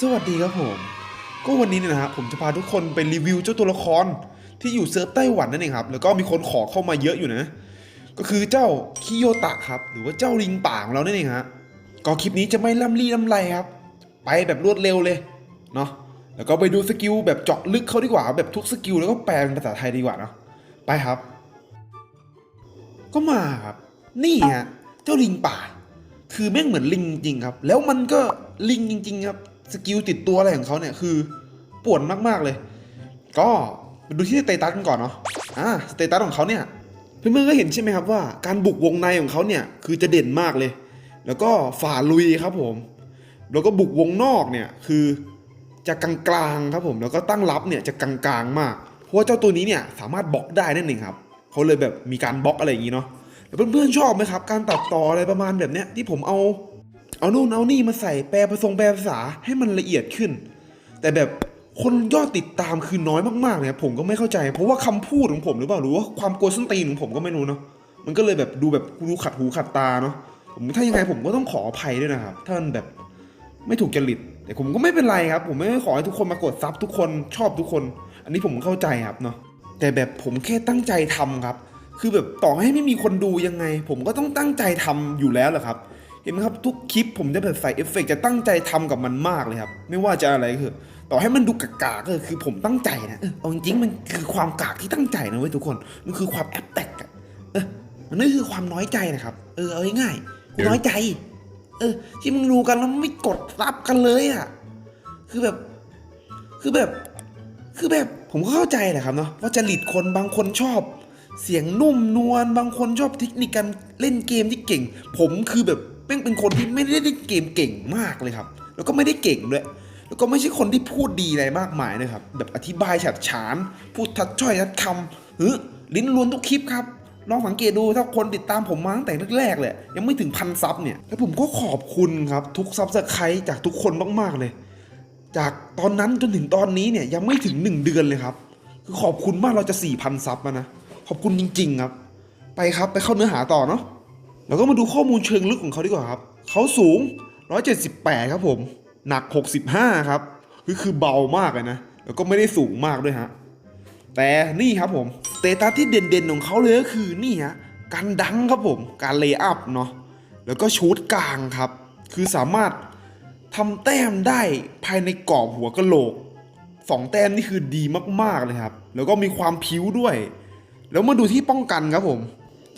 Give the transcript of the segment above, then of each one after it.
สวัสดีครับผม ก็วันนี้เนี่ยนะฮะผมจะพาทุกคนไปรีวิวเจ้าตัวละครที่อยู่เซิร์ฟไต้หวันนั่นเองครับ แล้วก็มีคนขอเข้ามาเยอะอยู่นะ ก็คือเจ้าคิโยตะครับ หรือว่าเจ้าลิงป่าของเรานั่นเองฮะ ก็คลิปนี้จะไม่ล่ำลี่ล่ำไรครับ ไปแบบรวดเร็วเลยเนาะ แล้วก็ไปดูสกิลแบบเจาะลึกเขาดีกว่า แบบทุกสกิลแล้วก็แปลเป็นภาษาไทยดีกว่าเนาะ ไปครับ ก็มาครับ นี่ฮะเจ้าลิงป่า คือแม่งเหมือนลิงจริงครับ แล้วมันก็ลิงจริง ๆ ครับ สกิลติดตัวอะไรของเขาเนี่ยคือป่วนมากๆเลย ก็มาดูที่สเตตัสกันก่อนเนาะอ่าสเตตัสของเขาเนี่ยเพื่อนๆก็เห็นใช่ไหมครับว่าการบุกวงในของเขาเนี่ยคือจะเด่นมากเลย แล้วก็ฝ่าลุยครับผม แล้วก็บุกวงนอกเนี่ยคือจะกลางๆครับผมแล้วก็ตั้งรับเนี่ยจะกลางๆมากเพราะว่าเจ้าตัวนี้เนี่ยสามารถบล็อกได้นั่นเองครับเขาเลยแบบมีการบล็อกอะไรอย่างนี้เนาะแล้วเพื่อนๆชอบไหมครับ การตัดต่ออะไรประมาณแบบเนี้ยที่ผมเอา เอานู่นเอานี่มาใส่แปลผสมแปลภาษาให้มันละเอียดขึ้น แต่แบบคนยอดติดตามคือน้อยมากๆเลยครับผมก็ไม่เข้าใจ เพราะว่าคำพูดของผมหรือเปล่าหรือว่าความกลัวส้นตีนของผมก็ไม่รู้เนาะมันก็เลยแบบดูแบบดูขัดหูขัดตาเนาะผมถ้ายังไงผมก็ต้องขออภัยด้วยนะครับถ้ามันแบบไม่ถูกจริตแต่ผมก็ไม่เป็นไรครับ ผมไม่ขอให้ทุกคนมากดซับทุกคนชอบทุกคน อันนี้ผมเข้าใจครับเนาะแต่แบบผมแค่ตั้งใจทำครับ คือแบบต่อให้ไม่มีคนดูยังไง ผมก็ต้องตั้งใจทำอยู่แล้วแหละครับ เห็นไหมครับทุกคลิปผมจะแบบใส่เอฟเฟกต์จะตั้งใจทำกับมันมากเลยครับ ไม่ว่าจะอะไรคือ ต่อให้มันดูกากๆก็คือผมตั้งใจนะเออเอาจริงๆมันคือความกากที่ตั้งใจนะเว้ยทุกคนมันคือความแอปแตกอะเออมันนี่คือความน้อยใจนะครับ เออเอาง่ายๆกูน้อยใจ เออ ที่มึงดูกันแล้วไม่กดรับกันเลยอะคือแบบ คือแบบ คือแบบผมก็เข้าใจแหละครับเนาะว่าจริตคนบางคนชอบ เสียงนุ่มนวลบางคนชอบเทคนิคการเล่นเกมที่เก่ง ผมคือแบบ แม่งเป็นคนที่ไม่ได้เล่นเกมเก่งมากเลยครับ แล้วก็ไม่ได้เก่งด้วย แล้วก็ไม่ใช่คนที่พูดดีอะไรมากมายนะครับ แบบอธิบายฉับฉาน พูดทัดถ้อยทัดคำเฮ้ยลิ้นล้วนทุกคลิปครับลองสังเกตดูถ้าคนติดตามผมมาตั้งแต่แรกๆเลยยังไม่ถึงพันซับเนี่ยแล้วผมก็ขอบคุณครับ ทุกซับสไครต์จากทุกคนมากๆเลย จากตอนนั้นจนถึงตอนนี้เนี่ยยังไม่ถึง 1 เดือนเลยครับ คือขอบคุณมากเราจะ4,000ซับแล้วนะ ขอบคุณจริง ๆ ครับ ไปครับไปเข้าเนื้อหาต่อเนาะ แล้วก็มาดูข้อมูลเชิงลึกของเขาดีกว่าครับ เขาสูง 178 ครับผม หนัก 65 ครับ คือคือเบามากเลยนะ แล้วก็ไม่ได้สูงมากด้วยฮะ แต่นี่ครับผมเตตัสที่เด่นๆของเขาเลยก็คือนี่ฮะ การดังครับผม การเลย์อัพเนาะ แล้วก็ชูดกลางครับ คือสามารถทำแต้มได้ภายในกรอบหัวกะโหลกสองแต้มนี่คือดีมากๆเลยครับ แล้วก็มีความพิ้วด้วย แล้วมาดูที่ป้องกันครับผม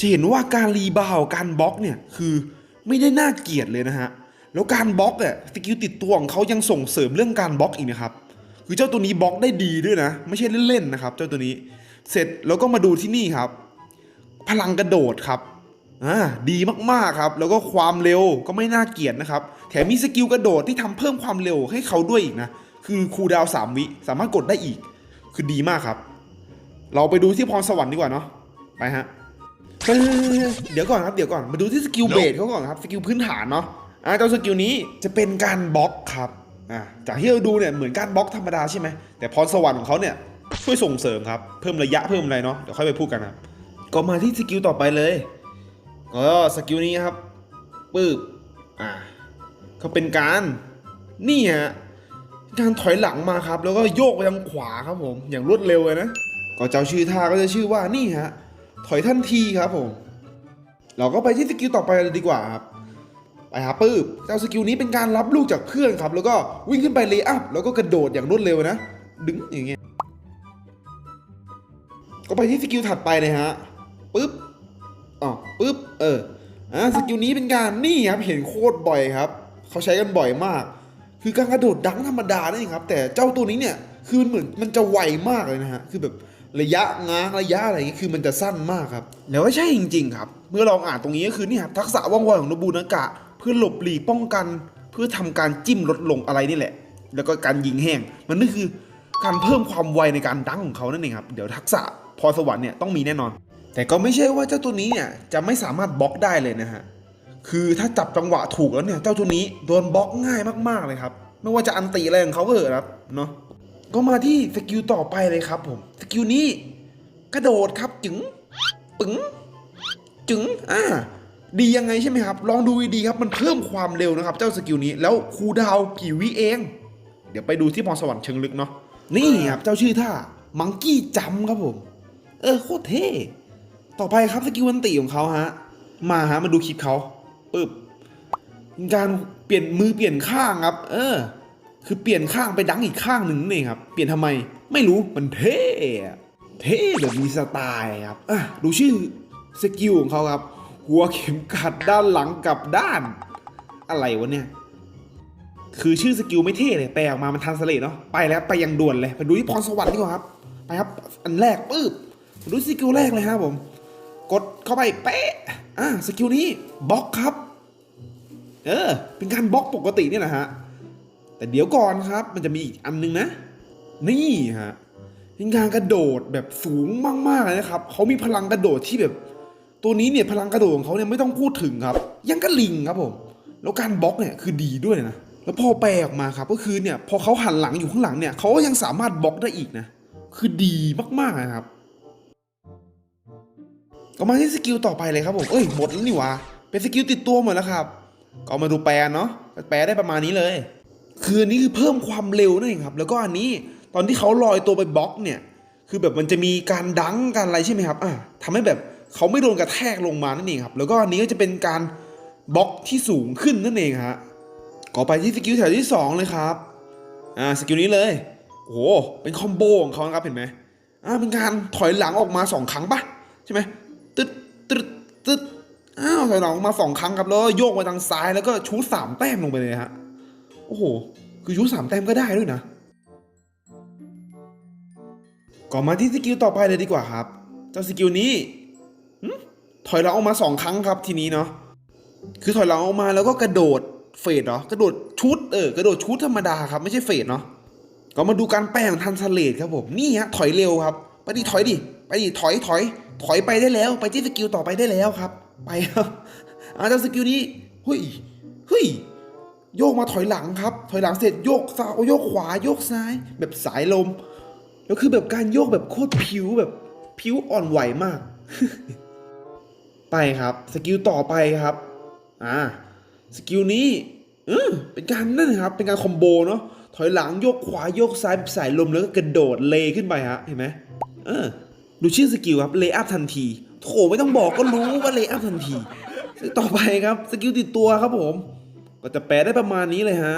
จะเห็นว่าการรีบาวการบล็อกเนี่ยคือไม่ได้น่าเกลียดเลยนะฮะ แล้วการบล็อกเนี่ยสกิลติดตัวของเขายังส่งเสริมเรื่องการบล็อกอีกนะครับ คือเจ้าตัวนี้บล็อกได้ดีด้วยนะ ไม่ใช่เล่นๆนะครับ เจ้าตัวนี้ เสร็จแล้วก็มาดูที่นี่ครับ พลังกระโดดครับอ่าดีมากๆครับ แล้วก็ความเร็วก็ไม่น่าเกลียดนะครับ แถมมีสกิลกระโดดที่ทำเพิ่มความเร็วให้เขาด้วยอีกนะ คือคูดาวสามวิสามารถกดได้อีก คือดีมากครับ เราไปดูที่พรสวรรค์ดีกว่าเนาะ ไปฮะ เฮ้ยเดี๋ยวก่อนครับเดี๋ยวก่อนมาดูที่สกิลเบสเขาก่อนครับสกิลพื้นฐานเนาะอ่าเจ้าสกิลนี้จะเป็นการบล็อกครับอ่าจากที่เราดูเนี่ยเหมือนการบล็อกธรรมดาใช่ไหมแต่พรสวรรค์ของเขาเนี่ยช่วยส่งเสริมครับเพิ่มระยะเพิ่มอะไรเนาะเดี๋ยวค่อยไปพูดกันครับก็มาที่สกิลต่อไปเลยก็สกิลนี้ครับปึ๊บอ่าก็เป็นการนี่ฮะการถอยหลังมาครับ แล้วก็โยกไปทางขวาครับผมอย่างรวดเร็วเลยนะก็เจ้าชื่อท่าก็จะชื่อว่านี่ฮะ ถอยทันทีครับผม เราก็ไปที่สกิลต่อไปเลยดีกว่าครับไปหาปื้บเจ้าสกิลนี้เป็นการรับลูกจากเพื่อนครับ แล้วก็วิ่งขึ้นไปเลย์อัพแล้วก็กระโดดอย่างรวดเร็วนะ ดึงอย่างเงี้ยก็ไปที่สกิลถัดไปเลยฮะปึ๊บอ๋อปึ๊บเอออ่าสกิลนี้เป็นการนี่ครับเห็นโคตรบ่อยครับเขาใช้กันบ่อยมาก คือการกระโดดดังธรรมดานั่นเองครับ แต่เจ้าตัวนี้เนี่ยคือมันเหมือนมันจะไวมากเลยนะฮะคือแบบ ระยะง้างระยะอะไรอย่างงี้คือมันจะสั้นมากครับแล้วก็ใช่จริง ๆ ครับ เมื่อลองอ่านตรงนี้ก็คือนี่ครับทักษะว่องไวของโนบุนากะ เพื่อหลบหลีกป้องกัน เพื่อทำการจิ้มลดลงอะไรนี่แหละ แล้วก็การยิงแห้ง มันนี่คือการเพิ่มความไวในการดังของเขานั่นเองครับเดี๋ยวทักษะพรสวรรค์เนี่ยต้องมีแน่นอน แต่ก็ไม่ใช่ว่าเจ้าตัวนี้เนี่ยจะไม่สามารถบล็อกได้เลยนะฮะคือถ้าจับจังหวะถูกแล้วเนี่ยเจ้าตัวนี้โดนบล็อกง่ายมากๆเลยครับไม่ว่าจะอันตีอะไรของเขาก็เถอะครับเนาะ ก็มาที่สกิลต่อไปเลยครับผม สกิลนี้กระโดดครับจึงปึ๋งจึงอ่าดียังไงใช่ไหมครับ ลองดูดีครับมันเพิ่มความเร็วนะครับ เจ้าสกิลนี้แล้วคูดาวกี่วิเอง เดี๋ยวไปดูที่พรสวรรค์เชิงลึกเนาะนี่ครับเจ้าชื่อท่ามังกี้จัมครับผม เออโคตรเท่ต่อไปครับสกิลวันติของเขาฮะ มาฮะมาดูคลิปเขาปึ๊บการเปลี่ยนมือเปลี่ยนข้างครับ เออ คือเปลี่ยนข้างไปดังอีกข้างหนึ่งนี่นเองครับ เปลี่ยนทำไม ไม่รู้ มันเท่ เท่แบบมีสไตล์ครับ อะ ดูชื่อสกิลของเขาครับ หัวเข็มขัดด้านหลังกับด้าน อะไรวะเนี่ย คือชื่อสกิลไม่เท่เลย แปลออกมามันทันสเลตเนาะ ไปแล้วไปยังด่วนเลย ไปดูที่พรสวรรค์ดีกว่าครับ ไปครับ อันแรกปึ๊บ ดูสกิลแรกเลยครับผม กดเข้าไปเป๊ะ อะสกิลนี้บล็อกครับ เออ เป็นการบล็อกปกตินี่แหละฮะ แต่เดี๋ยวก่อนครับ มันจะมีอีกอันนึงนะ นี่ฮะเป็นการกระโดดแบบสูงมากๆเลยนะครับเขามีพลังกระโดดที่แบบ ตัวนี้เนี่ยพลังกระโดดของเขาเนี่ยไม่ต้องพูดถึงครับ ยังกระลิงครับผม แล้วการบล็อกเนี่ยคือดีด้วยนะแล้วพอแปลออกมาครับ ก็คือเนี่ยพอเขาหันหลังอยู่ข้างหลังเนี่ยเขาก็ยังสามารถบล็อกได้อีกนะ คือดีมากๆนะครับก็มาที่สกิลต่อไปเลยครับผม เอ้ยหมดแล้วนี่วะ เป็นสกิลติดตัวหมดแล้วครับ ก็มาดูแปลเนาะ แปลได้ประมาณนี้เลย คืออันนี้คือเพิ่มความเร็วนั่นเองครับ แล้วก็อันนี้ตอนที่เขาลอยตัวไปบล็อกเนี่ย คือแบบมันจะมีการดังการอะไรใช่ไหมครับอะทำให้แบบเขาไม่โดนกระแทกลงมานั่นเองครับ แล้วก็อันนี้ก็จะเป็นการบล็อกที่สูงขึ้นนั่นเองฮะก็ไปที่สกิลแถวที่สองเลยครับ อ่าสกิลนี้เลย โอ้โห เป็นคอมโบของเขานะครับเห็นไหมอ่าเป็นการถอยหลังออกมาสองครั้งปะใช่ไหมตึ๊ดตึ๊ดตึ๊ดอ้าวถอยหลังออกมาสองครั้งครับแล้วโยกไปทางซ้ายแล้วก็ชูสามแต้มลงไปเลยฮะ โอ้โห คือชูสามแต้มก็ได้ด้วยนะ ก่อนมาที่สกิลต่อไปเลยดีกว่าครับ เจ้าสกิลนี้หึถอยหลังออกมาสองครั้งครับทีนี้เนาะ คือถอยหลังออกมาแล้วก็กระโดดเฟดเหรอกระโดดชุดเออกระโดดชุดธรรมดาครับไม่ใช่เฟดเนาะ ก็มาดูการแปลงทันสเลตครับผมนี่ฮะถอยเร็วครับ ไปดิถอยดิไปดิถอยถอย ถอยไปได้แล้ว ไปที่สกิลต่อไปได้แล้วครับ ไปครับอาจารย์สกิลนี้เฮ้ยเฮ้ย โยกมาถอยหลังครับ ถอยหลังเสร็จโยกซ้ายโยกขวาโยกซ้าย แบบสายลม แล้วคือแบบการโยกแบบโคตรผิวแบบผิวอ่อนไหวมาก ไปครับสกิลต่อไปครับอ่าสกิลนี้เออเป็นการนั่นนะครับ เป็นการคอมโบเนาะถอยหลังโยกขวาโยกซ้ายสายลมแล้วก็กระโดดเลขึ้นไปฮะเห็นไหมเออดูชื่อสกิลครับเลอัพทันทีโถไม่ต้องบอกก็รู้ว่าเลอัพทันที ต่อไปครับสกิลติดตัวครับผม ก็จะแปลได้ประมาณนี้เลยฮะ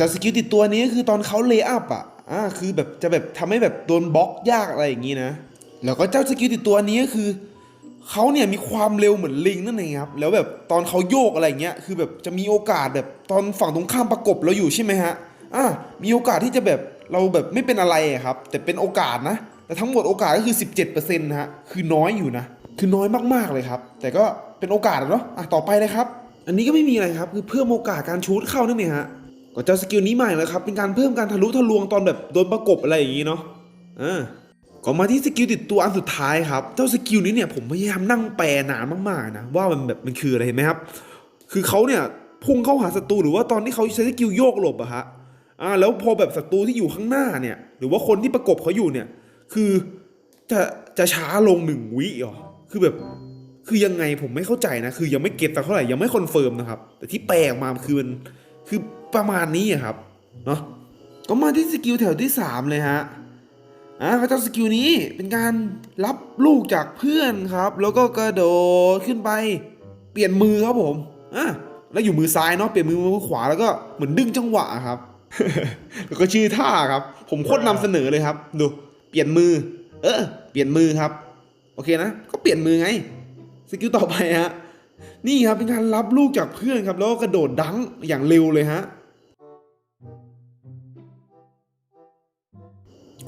จากสกิลติดตัวนี้ก็คือตอนเขาเลอัพอะอ่าคือแบบจะแบบทำให้แบบโดนบล็อกยากอะไรอย่างนี้นะ แล้วก็เจ้าสกิลติดตัวนี้ก็คือเขาเนี่ยมีความเร็วเหมือนลิงนั่นเองครับ แล้วแบบตอนเขาโยกอะไรเงี้ย คือแบบจะมีโอกาสแบบตอนฝั่งตรงข้ามประกบเราอยู่ใช่ไหมฮะ อ่ามีโอกาสที่จะแบบเราแบบไม่เป็นอะไรครับ แต่เป็นโอกาสนะ แต่ทั้งหมดโอกาสก็คือ 17%นะฮะ คือน้อยอยู่นะ คือน้อยมากๆเลยครับ แต่ก็เป็นโอกาสเนาะ อะต่อไปเลยครับ อันนี้ก็ไม่มีอะไรครับคือเพิ่มโอกาสการชูดเข้านั่นเองฮะก็เจ้าสกิลนี้ใหม่เลยครับเป็นการเพิ่มการทะลุทะลวงตอนแบบโดนประกบอะไรอย่างนี้เนาะอ่าก็มาที่สกิลติดตัวอันสุดท้ายครับ เจ้าสกิลนี้เนี่ยผมพยายามนั่งแปลนานมากๆนะว่ามันแบบมันคืออะไรเห็นไหมครับ คือเขาเนี่ยพุ่งเข้าหาศัตรูหรือว่าตอนที่เขาใช้สกิลโยกหลบอะฮะอ่าแล้วพอแบบศัตรูที่อยู่ข้างหน้าเนี่ย หรือว่าคนที่ประกบเขาอยู่เนี่ย คือจะจะช้าลงหนึ่งวิเหรอคือแบบ คือยังไงผมไม่เข้าใจนะ คือยังไม่เก็ตสักเท่าไหร่ยังไม่คอนเฟิร์มนะครับ แต่ที่แปลออกมาคือมันคือประมาณนี้อะครับเนาะก็มาที่สกิลแถวที่สามเลยฮะอ่าเขาจ้าสกิลนี้เป็นการรับลูกจากเพื่อนครับ แล้วก็กระโดดขึ้นไป เปลี่ยนมือครับผมอ่าแล้วอยู่มือซ้ายเนาะเปลี่ยนมือมือขวาแล้วก็เหมือนดึงจังหวะครับแล้วก็ชื่อท่าครับ ผมโคตรนำเสนอเลยครับ ดู เปลี่ยนมือ เออ เปลี่ยนมือครับ โอเคนะ ก็เปลี่ยนมือไง สกิลต่อไปฮะนี่ครับเป็นการรับลูกจากเพื่อนครับ แล้วก็กระโดดดังอย่างเร็วเลยฮะ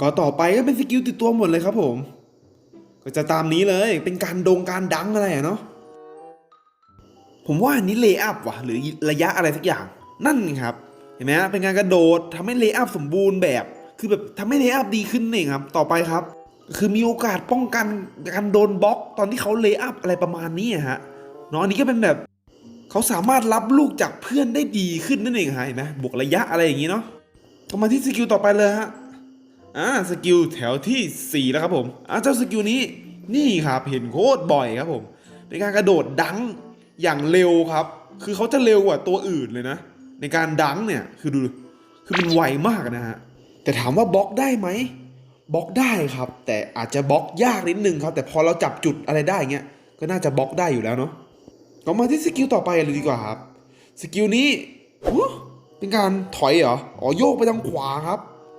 ก็ต่อไปก็เป็นสกิลติดตัวหมดเลยครับผม ก็จะตามนี้เลยเป็นการดงการดังอะไรอะเนาะผมว่าอันนี้เลย์อัพว่ะ หรือระยะอะไรสักอย่างนั่นไงครับเห็นไหมฮะเป็นการกระโดดทำให้เลย์อัพสมบูรณ์แบบ คือแบบทำให้เลย์อัพดีขึ้นเองครับ ต่อไปครับ คือมีโอกาสป้องกันการโดนบล็อกตอนที่เขาเลย์อัพอะไรประมาณนี้ฮะเนาะอันนี้ก็เป็นแบบเขาสามารถรับลูกจากเพื่อนได้ดีขึ้นนั่นเองฮะเห็นไหมบวกระยะอะไรอย่างนี้เนาะก็มาที่สกิลต่อไปเลยฮะอ่าสกิลแถวที่ 4 แล้วครับผมอ่าเจ้าสกิลนี้นี่ครับเห็นโคตรบ่อยครับผมเป็นการกระโดดดังอย่างเร็วครับ คือเขาจะเร็วกว่าตัวอื่นเลยนะ ในการดังเนี่ยคือดูคือมันไวมากนะฮะแต่ถามว่าบล็อกได้ไหม บล็อกได้ครับ แต่อาจจะบล็อกยากนิดนึงครับ แต่พอเราจับจุดอะไรได้เงี้ยก็น่าจะบล็อกได้อยู่แล้วเนาะก็มาที่สกิลต่อไปเลยดีกว่าครับสกิลนี้เป็นการถอยเหรออ๋อโยกไปทางขวาครับ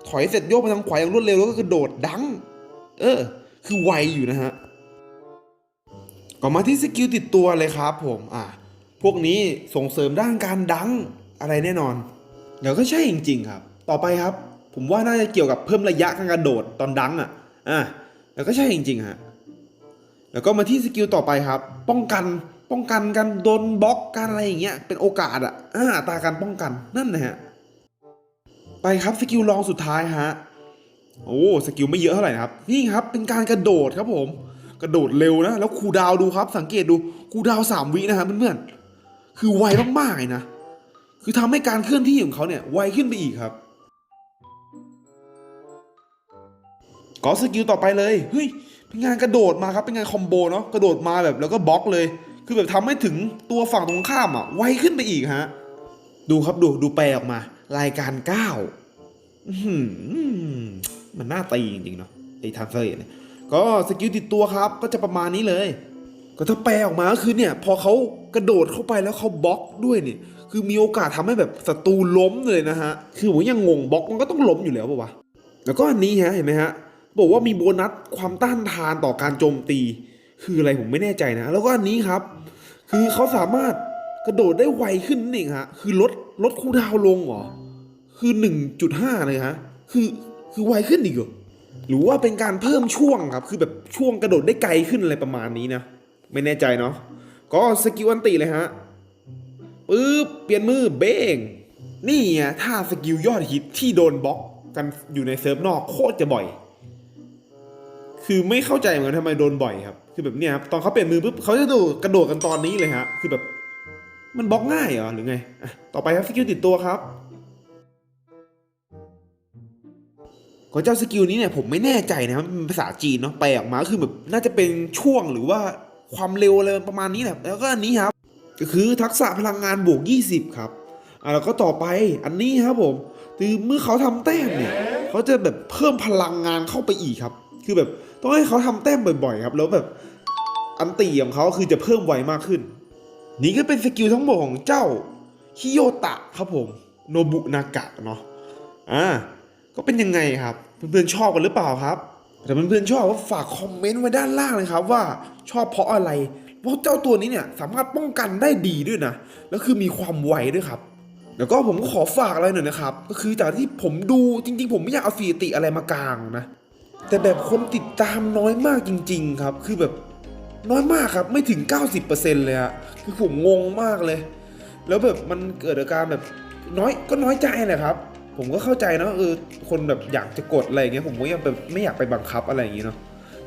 ถอยเสร็จโยกไปทางขวาอย่างรวดเร็วแล้วก็กระโดดดัง เออ คือไวอยู่นะฮะก็มาที่สกิลติดตัวเลยครับ ผมอะพวกนี้ส่งเสริมด้านการดังอะไรแน่นอนเดี๋ยวก็ใช่จริง ๆ ครับ ต่อไปครับ ผมว่าน่าจะเกี่ยวกับเพิ่มระยะการกระโดดตอนดังอะอะแล้วก็ใช่จริงๆฮะแล้วก็มาที่สกิลต่อไปครับ ป้องกันป้องกันการโดนบล็อกการอะไรอย่างเงี้ยเป็นโอกาสอะอ่าตาการป้องกันนั่นนะฮะไปครับสกิลรองสุดท้ายฮะโอ้สกิลไม่เยอะเท่าไหร่นะครับนี่ครับเป็นการกระโดดครับผม กระโดดเร็วนะแล้วคูดาวดูครับ สังเกตดูคูดาวสามวินะครับเพื่อนๆคือไวมากๆเลยนะคือทำให้การเคลื่อนที่ของเขาเนี่ยไวขึ้นไปอีกครับ ก็สกิลต่อไปเลย เฮ้ย เป็นงานกระโดดมาครับ เป็นงานคอมโบเนาะ กระโดดมาแบบแล้วก็บล็อกเลย คือแบบทำให้ถึงตัวฝั่งตรงข้ามอะ ไวขึ้นไปอีกฮะ ดูครับดู ดูแปลออกมา รายการเก้ามันน่าตีจริงๆเนาะ ไอ้ทานเซอร์เนี่ย ก็สกิลติดตัวครับ ก็จะประมาณนี้เลย ก็ถ้าแปลออกมาก็คือเนี่ย พอเขากระโดดเข้าไปแล้วเขาบล็อกด้วยเนี่ย คือมีโอกาสทำให้แบบศัตรูล้มเลยนะฮะ คือผมยังงงบล็อกมันก็ต้องล้มอยู่แล้วป่าวะ แล้วก็อันนี้ฮะ เห็นไหมฮะ บอกว่ามีโบนัสความต้านทานต่อการโจมตี คืออะไรผมไม่แน่ใจนะ แล้วก็อันนี้ครับ คือเขาสามารถกระโดดได้ไวขึ้นนั่เองฮะคือลดลดคูดาวลงเหรอคือ 1.5 เลยฮะคือคือไวขึ้นอีกเหรอหรือว่าเป็นการเพิ่มช่วงครับ คือแบบช่วงกระโดดได้ไกลขึ้นอะไรประมาณนี้นะ ไม่แน่ใจเนาะก็สกิลอันติเลยฮะปึ๊บเปลี่ยนมือเบ้งนี่ไงท่าสกิลยอดฮิตที่โดนบล็อกกันอยู่ในเซิร์ฟนอกโคตรจะบ่อย คือไม่เข้าใจเหมือนกันทำไมโดนบ่อยครับ คือแบบเนี้ยครับตอนเขาเปลี่ยนมือปุ๊บเขาจะดดกระโดดกันตอนนี้เลยฮะ คือแบบมันบล็อกง่ายเหรอหรือไงอะต่อไปครับสกิลติดตัวครับก็เจ้าสกิลนี้เนี่ยผมไม่แน่ใจนะมันเป็นภาษาจีนเนาะแปลออกมาคือแบบน่าจะเป็นช่วงหรือว่าความเร็วอะไรประมาณนี้แหละแล้วก็อันนี้ครับก็คือทักษะพลังงานบวก 20 ครับอะแล้วก็ต่อไปอันนี้ครับผมคือเมื่อเขาทำแต้มเนี่ยเขาจะแบบเพิ่มพลังงานเข้าไปอีกครับ คือแบบ ต้องให้เขาทำแต้มบ่อยๆครับ แล้วแบบอันตีของเขาคือจะเพิ่มไวมากขึ้น นี่ก็เป็นสกิลทั้งหมดของเจ้าฮิโยตะครับผม โนบุนากะเนาะอ่าก็เป็นยังไงครับ เพื่อนๆชอบกันหรือเปล่าครับแต่เพื่อนๆชอบก็ฝากคอมเมนต์ไว้ด้านล่างเลยครับว่าชอบเพราะอะไรเพราะเจ้าตัวนี้เนี่ยสามารถป้องกันได้ดีด้วยนะ แล้วคือมีความไวด้วยครับ แล้วก็ผมก็ขอฝากอะไรหน่อยนะครับ ก็คือจากที่ผมดูจริงๆ ผมไม่อยากเอาสถิติอะไรมากลางนะ แต่แบบคนติดตามน้อยมากจริง ๆ ครับ คือแบบน้อยมากครับไม่ถึง 90%เลยอะคือผมงงมากเลย แล้วแบบมันเกิดอาการแบบน้อยก็น้อยใจแหละครับ ผมก็เข้าใจนะเออคนแบบอยากจะกดอะไรเงี้ยผมก็ยังแบบไม่อยากไปบังคับอะไรอย่างงี้เนาะ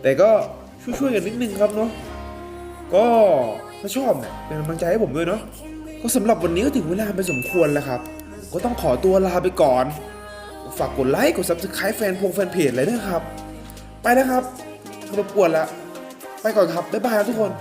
แต่ก็ช่วยๆกันนิดนึงครับเนาะก็ถ้าชอบเนี่ยเป็นกำลังใจให้ผมด้วยเนาะก็สำหรับวันนี้ก็ถึงเวลาไปสมควรแล้วครับ ก็ต้องขอตัวลาไปก่อน ฝากกดไลค์กด subscribe แฟนพงแฟนเพจเลยนะครับ ไปนะครับรบกวนละ ไปก่อนครับ บ๊ายบายครับทุกคน